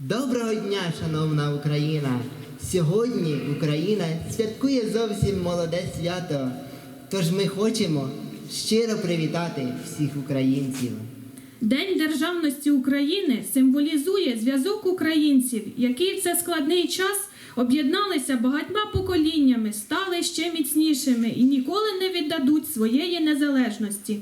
Доброго дня, шановна Україна! Сьогодні Україна святкує зовсім молоде свято. Тож ми хочемо щиро привітати всіх українців. День державності України символізує зв'язок українців, які в цей складний час об'єдналися багатьма поколіннями, стали ще міцнішими і ніколи не віддадуть своєї незалежності.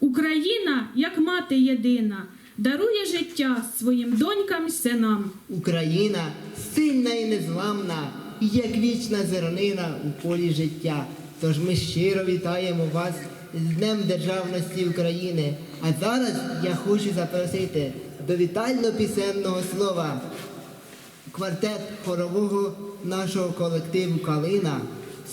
Україна, як мати єдина, дарує життя своїм донькам й синам. Україна сильна і незламна, як вічна зернина у полі життя. Тож ми щиро вітаємо вас з Днем Державності України. А зараз я хочу запросити до вітально-пісенного слова квартет хорового нашого колективу Калина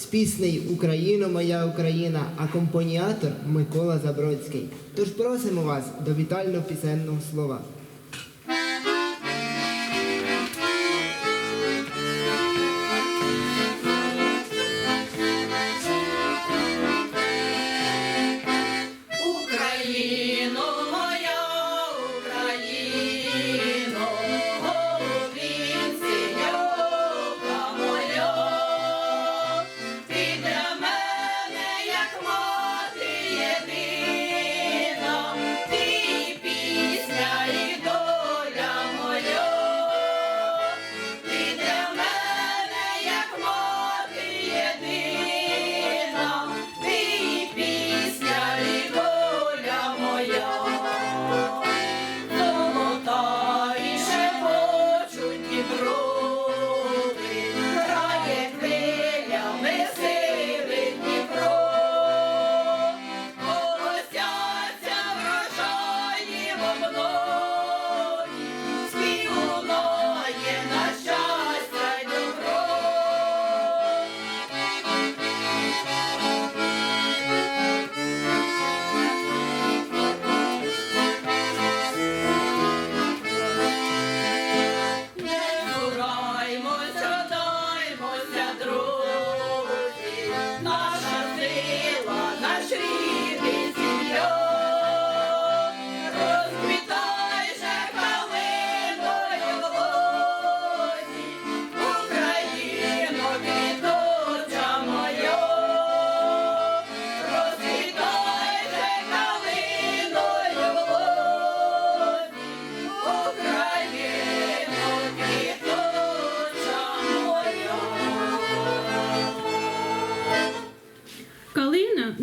з піснею Україно, моя Україна, акомпаніатор Микола Забродський. Тож просимо вас до вітально-пісенного слова.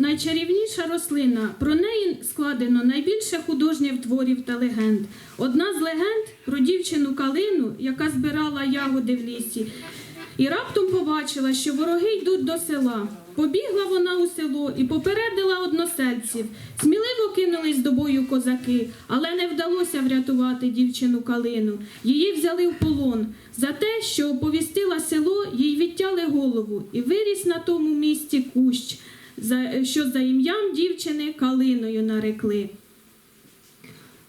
Найчарівніша рослина. Про неї складено найбільше художніх творів та легенд. Одна з легенд про дівчину Калину, яка збирала ягоди в лісі, і раптом побачила, що вороги йдуть до села. Побігла вона у село і попередила односельців. Сміливо кинулись до бою козаки, але не вдалося врятувати дівчину Калину. Її взяли в полон. За те, що оповістила село, їй відтяли голову і виріс на тому місці кущ, що за ім'ям дівчини Калиною нарекли.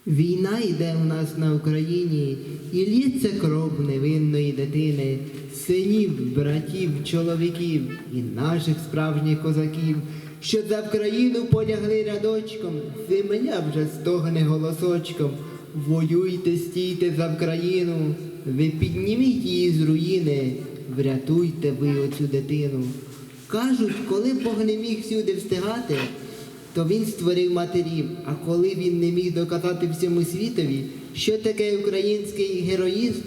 Війна йде у нас на Україні, і лється кров невинної дитини, синів, братів, чоловіків і наших справжніх козаків, що за Вкраїну полягли рядочком, земля вже стогне голосочком. Воюйте, стійте за Вкраїну, ви підніміть її з руїни, врятуйте ви оцю дитину. Кажуть, коли Бог не міг всюди встигати, то він створив матерів, а коли він не міг доказати всьому світові, що таке український героїзм,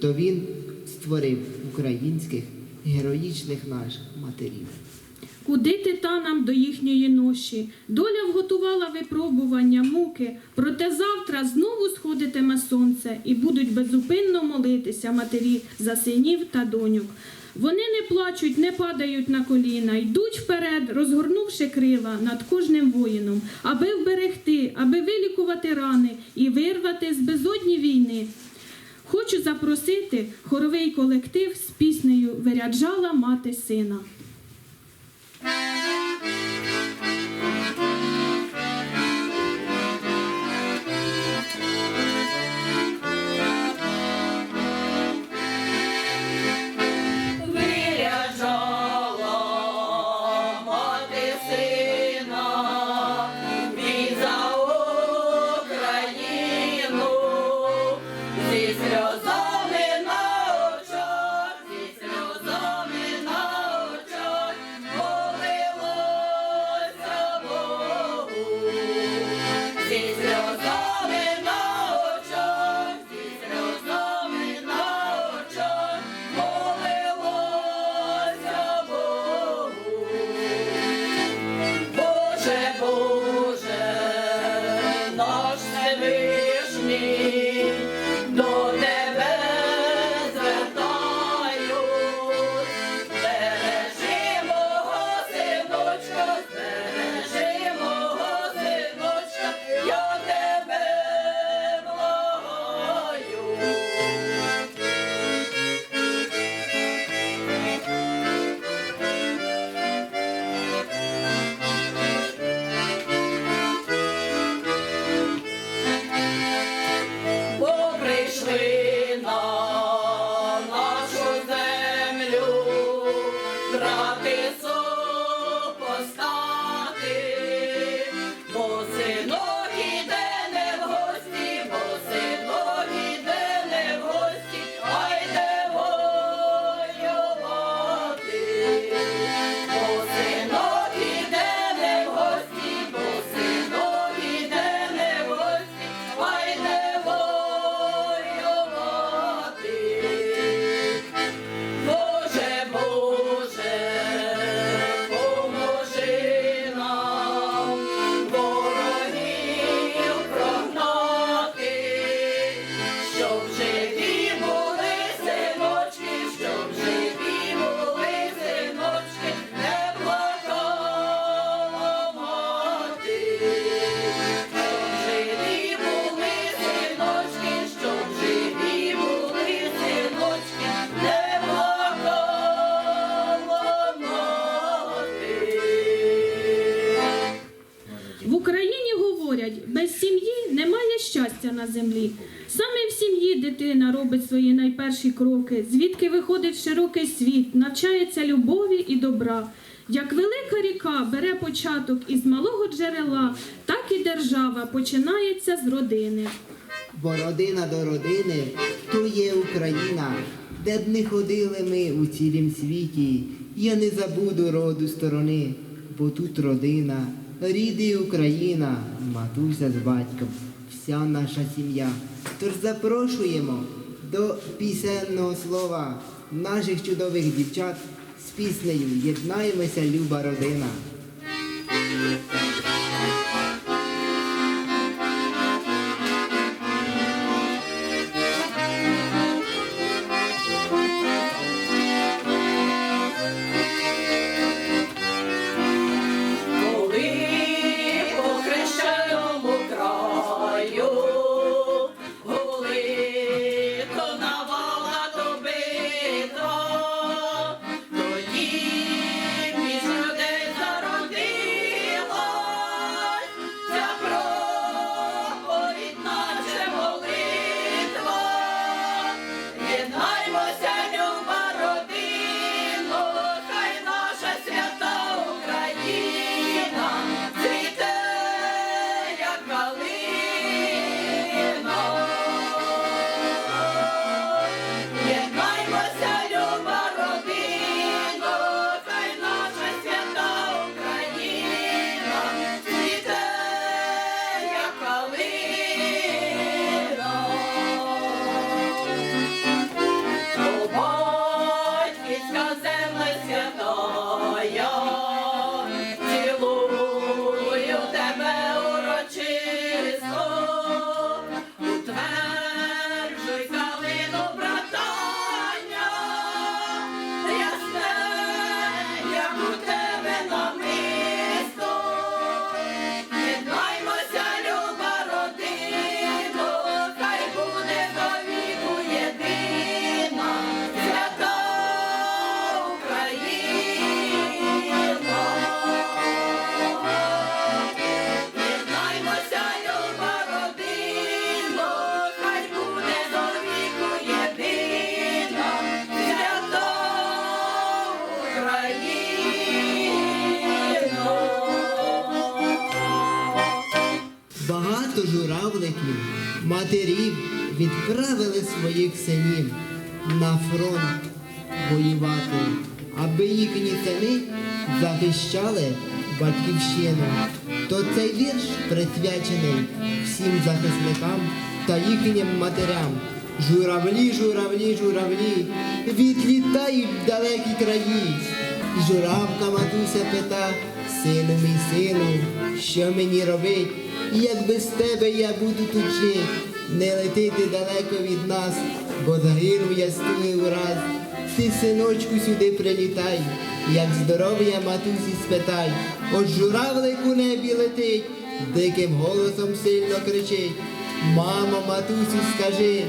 то він створив українських героїчних наших матерів. Куди титанам до їхньої ноші? Доля вготувала випробування, муки. Проте завтра знову сходитиме сонце і будуть безупинно молитися матері за синів та доньок. Вони не плачуть, не падають на коліна, йдуть вперед, розгорнувши крила над кожним воїном, аби вберегти, аби вилікувати рани і вирвати з безодні війни. Хочу запросити хоровий колектив з піснею Виряджала мати сина. Землі. Саме в сім'ї дитина робить свої найперші кроки, звідки виходить широкий світ, навчається любові і добра. Як велика ріка бере початок із малого джерела, так і держава починається з родини. Бо родина до родини то є Україна, де б не ходили ми у цілім світі. Я не забуду роду сторони, бо тут родина, рід і Україна, матуся з батьком, вся наша сім'я. Тож запрошуємо до пісенного слова наших чудових дівчат з піснею Єднаємося, люба родина. Багато журавликів, матерів відправили своїх синів на фронт воювати, аби їхні сини захищали батьківщину. То цей вірш присвячений всім захисникам та їхнім матерям. Журавлі, журавлі, журавлі, відлітають в далекі краї. Журавка матуся пита, Сину мій сину, що мені робить? Як без тебе я буду тут жить? Не летити далеко від нас, бо загину я з туги ураз. Ти, синочку, сюди прилітай, як здоров'я матусі спитай. От журавлик у небі летить, диким голосом сильно кричить. Мамо, матусю, скажи,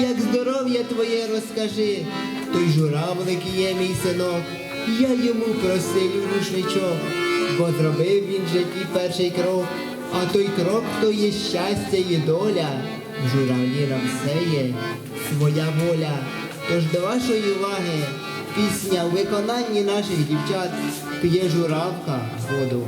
як здоров'я твоє розкажи. Той журавлик є мій синок, я йому просилю рушничок, бо зробив він в житті перший крок, а той крок то є щастя і доля. В журавлі на все є своя воля. Тож до вашої уваги пісня у виконанні наших дівчат п'є журавка воду.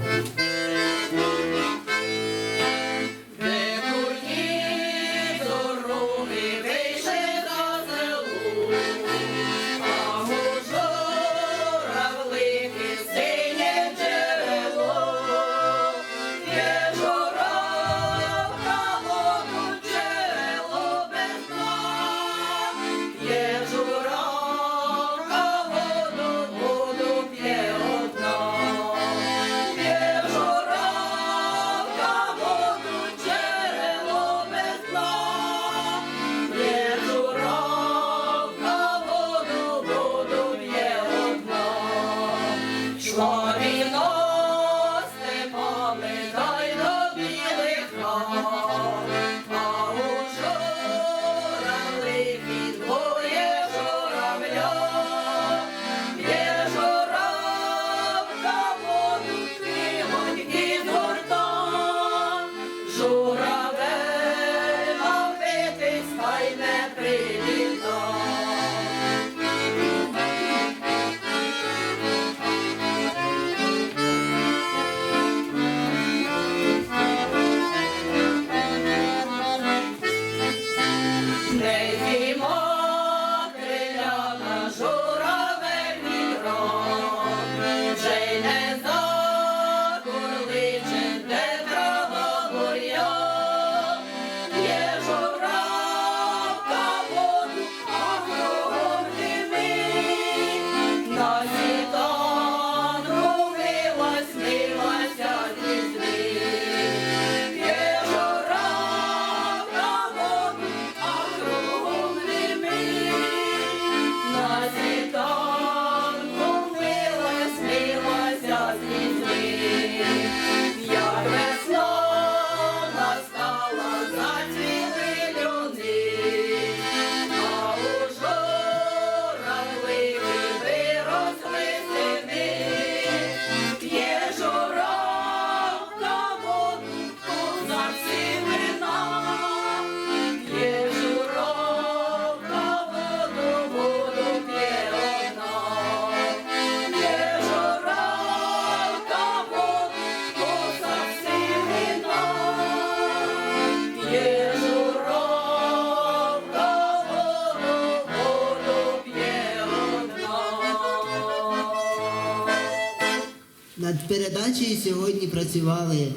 Передачею сьогодні працювали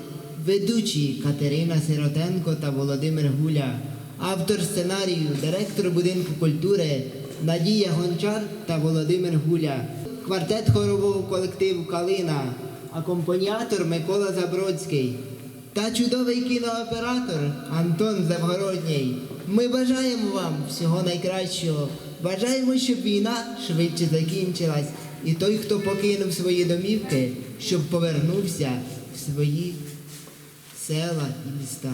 ведучі Катерина Сиротенко та Володимир Гуля, автор сценарію, директор будинку культури Надія Гончар та Володимир Гуля, квартет хорового колективу Калина, акомпаніатор Микола Забродський та чудовий кінооператор Антон Завгородній. Ми бажаємо вам всього найкращого. Бажаємо, щоб війна швидше закінчилась, і той, хто покинув свої домівки, щоб повернувся в свої села і міста.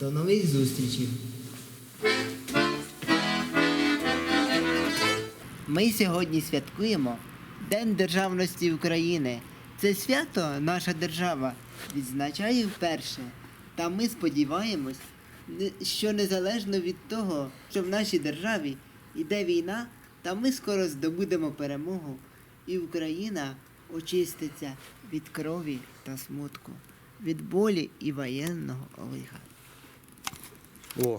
До нових зустрічей. Ми сьогодні святкуємо День Державності України. Це свято наша держава відзначає вперше. Та ми сподіваємось, що незалежно від того, що в нашій державі йде війна, та ми скоро здобудемо перемогу, і Україна очиститься від крові та смутку, від болі і воєнного лиха. О,